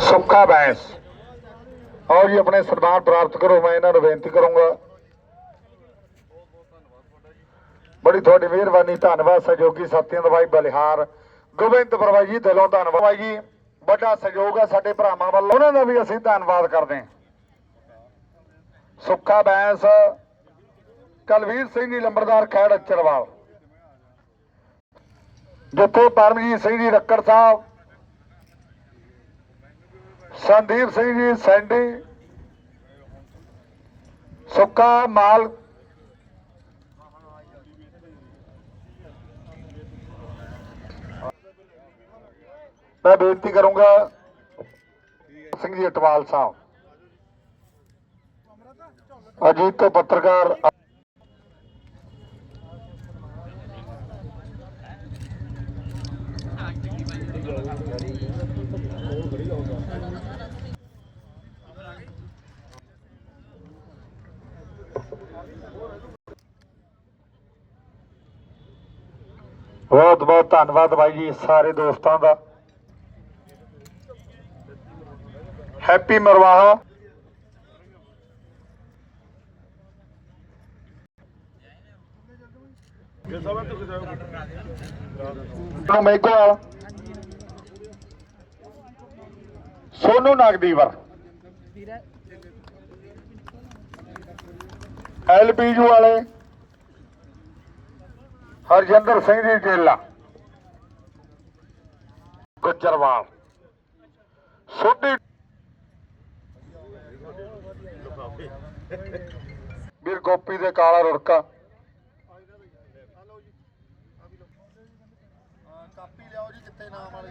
ਸੁੱਖਾ ਬੈਂਸ ਆਓ ਜੀ ਆਪਣੇ ਸਨਮਾਨ ਪ੍ਰਾਪਤ ਕਰੋ ਮੈਂ ਇਹਨਾਂ ਨੂੰ ਬੇਨਤੀ ਕਰੂੰਗਾ ਬੜੀ ਤੁਹਾਡੀ ਮਿਹਰਬਾਨੀ ਧੰਨਵਾਦ ਸਹਿਯੋਗੀ ਸਾਥੀਆਂ ਦਾ ਭਾਈ ਬਲਿਹਾਰ ਗੋਬਿੰਦ ਪਰਵਾਈ ਜੀ ਦਿਲੋਂ ਧੰਨਵਾਦ ਜੀ ਵੱਡਾ ਸਹਿਯੋਗ ਆ ਸਾਡੇ ਭਰਾਵਾਂ ਵੱਲੋਂ ਉਹਨਾਂ ਦਾ ਵੀ ਅਸੀਂ ਧੰਨਵਾਦ ਕਰਦੇ ਹਾਂ ਸੁੱਕਾ ਬੈਂਸ ਕਲਵੀਰ ਸਿੰਘ ਜੀ ਲੰਬਰਦਾਰ ਖੈੜ ਅਚਰਵਾਲ ਜਿੱਥੇ ਪਰਮਜੀਤ ਸਿੰਘ ਜੀ ਰੱਕੜ ਸਾਹਿਬ ਸੰਦੀਪ ਸਿੰਘ ਜੀ, ਸੈਂਡੀ। ਸੁੱਕਾ ਮਾਲ। ਮੈਂ ਬੇਨਤੀ ਕਰੂੰਗਾ ਸਿੰਘ ਜੀ ਅਟਵਾਲ ਸਾਹਿਬ। ਅਜੀਤ ਤੋਂ ਪੱਤਰਕਾਰ ਬਹੁਤ ਬਹੁਤ ਧੰਨਵਾਦ ਬਾਈ ਜੀ ਸਾਰੇ ਦੋਸਤਾਂ ਦਾ। ਹੈਪੀ ਮਰਵਾਹਾ। ਨੂੰ ਸੋਨੂ ਨਗਦੀਵਰ। ਐਲਪੀਯੂ ਵਾਲੇ, ਹਰਜਿੰਦਰ ਸਿੰਘ ਜੀ ਜੇਲਾ, ਗੁੱਜਰਵਾਲ। ਸੋਢੀ ਵੀਰ ਗੋਪੀ ਦੇ ਕਾਲਾ ਰੁੜਕਾ। ਕਾਪੀ ਲਿਆਓ ਜੀ ਕਿੱਥੇ ਨਾਮ ਵਾਲੇ